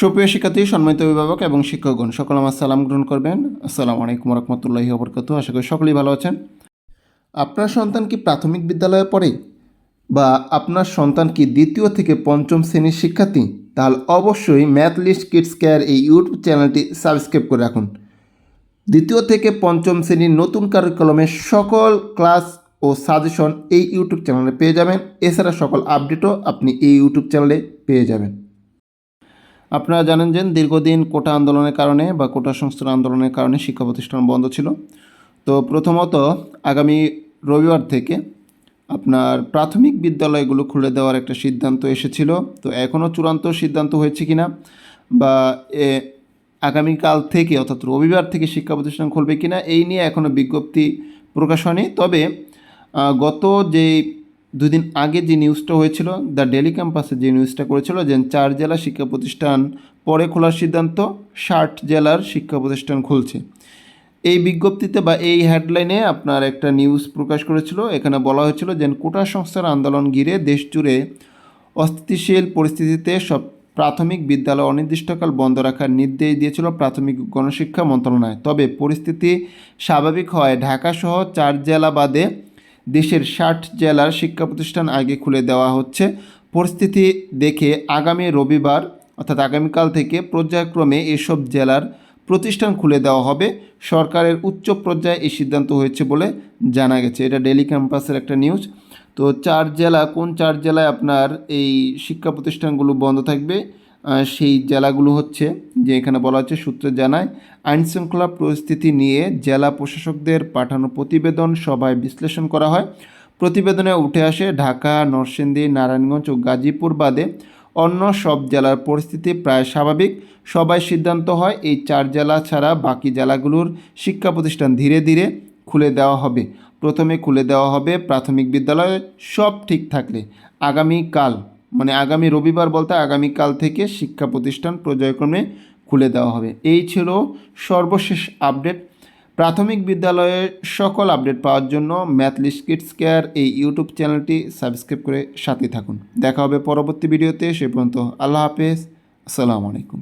সুপ্রিয় শিক্ষার্থী, সম্মানিত অভিভাবক এবং শিক্ষকগণ, সকল আমার সালাম গ্রহণ করবেন। আসসালামু আলাইকুম রহমতুল্লাহি অবরকাত আশা করি সকলেই ভালো আছেন। আপনার সন্তান কি প্রাথমিক বিদ্যালয়ে পড়ে বা আপনার সন্তান কি দ্বিতীয় থেকে পঞ্চম শ্রেণির শিক্ষার্থী? তাহলে অবশ্যই ম্যাথ লিস্ট কিডস কেয়ার এই ইউটিউব চ্যানেলটি সাবস্ক্রাইব করে রাখুন। দ্বিতীয় থেকে পঞ্চম শ্রেণির নতুন কারিকুলামের সকল ক্লাস ও সাজেশন এই ইউটিউব চ্যানেলে পেয়ে যাবেন। এছাড়া সকল আপডেটও আপনি এই ইউটিউব চ্যানেলে পেয়ে যাবেন। আপনারা জানেন যে দীর্ঘদিন কোটা আন্দোলনের কারণে বা কোটা সংস্থার আন্দোলনের কারণে শিক্ষা প্রতিষ্ঠান বন্ধ ছিল। তো প্রথমত আগামী রবিবার থেকে আপনার প্রাথমিক বিদ্যালয়গুলো খুলে দেওয়ার একটা সিদ্ধান্ত এসেছিল। তো এখনও চূড়ান্ত সিদ্ধান্ত হয়েছে কি না বা এ আগামীকাল থেকে অর্থাৎ রবিবার থেকে শিক্ষা প্রতিষ্ঠান খুলবে কি না এই নিয়ে এখনও বিজ্ঞপ্তি প্রকাশ হয়নি। তবে গত যে দুদিন আগে যে নিউজটা হয়েছিল, দ্য ডেলি ক্যাম্পাসে যে নিউজটা করেছিল যে চার জেলা শিক্ষা প্রতিষ্ঠান, পরে খোলার সিদ্ধান্ত, ষাট জেলার শিক্ষা প্রতিষ্ঠান খুলছে। এই বিজ্ঞপ্তিতে বা এই হেডলাইনে আপনার একটা নিউজ প্রকাশ করেছিল। এখানে বলা হয়েছিল যে কোটা সংস্থার আন্দোলন ঘিরে দেশ জুড়ে অস্থিতিশীল পরিস্থিতিতে সব প্রাথমিক বিদ্যালয় অনির্দিষ্টকাল বন্ধ রাখার নির্দেশ দিয়েছিল প্রাথমিক গণশিক্ষা মন্ত্রণালয়। তবে পরিস্থিতি স্বাভাবিক হয় ঢাকাসহ চার জেলা বাদে দেশের ষাট জেলার শিক্ষা প্রতিষ্ঠান আগে খুলে দেওয়া হচ্ছে। পরিস্থিতি দেখে আগামী রবিবার, অর্থাৎ আগামীকাল থেকে পর্যায়ক্রমে এসব জেলার প্রতিষ্ঠান খুলে দেওয়া হবে। সরকারের উচ্চ পর্যায়ে এই সিদ্ধান্ত হয়েছে বলে জানা গেছে। এটা ডেলি ক্যাম্পাসের একটা নিউজ তো চার জেলা, কোন চার জেলায় আপনার এই শিক্ষা প্রতিষ্ঠানগুলো বন্ধ থাকবে? সেই জেলাগুলো হচ্ছে, যে এখানে বলা হচ্ছে সূত্রে জানায়, আইনশৃঙ্খলা পরিস্থিতি নিয়ে জেলা প্রশাসকদের পাঠানো প্রতিবেদন সভায় বিশ্লেষণ করা হয়। প্রতিবেদনে উঠে আসে ঢাকা, নরসিংদী, নারায়ণগঞ্জ ও গাজীপুর বাদে অন্য সব জেলার পরিস্থিতি প্রায় স্বাভাবিক। সবাই সিদ্ধান্ত হয় এই চার জেলা ছাড়া বাকি জেলাগুলোর শিক্ষা প্রতিষ্ঠান ধীরে ধীরে খুলে দেওয়া হবে। প্রথমে খুলে দেওয়া হবে প্রাথমিক বিদ্যালয়ে, সব ঠিক থাকলে। আগামীকাল মানে আগামী রবিবার বলতে আগামীকাল থেকে শিক্ষা প্রতিষ্ঠান পর্যায়ক্রমে খুলে দেওয়া হবে। এই ছিল সর্বশেষ আপডেট। প্রাথমিক বিদ্যালয়ের সকল আপডেট পাওয়ার জন্য ম্যাথলিস কিডস কেয়ার এই ইউটিউব চ্যানেলটি সাবস্ক্রাইব করে সাথে থাকুন। দেখা হবে পরবর্তী ভিডিওতে, সে পর্যন্ত আল্লাহ হাফেজ। আসসালামু আলাইকুম।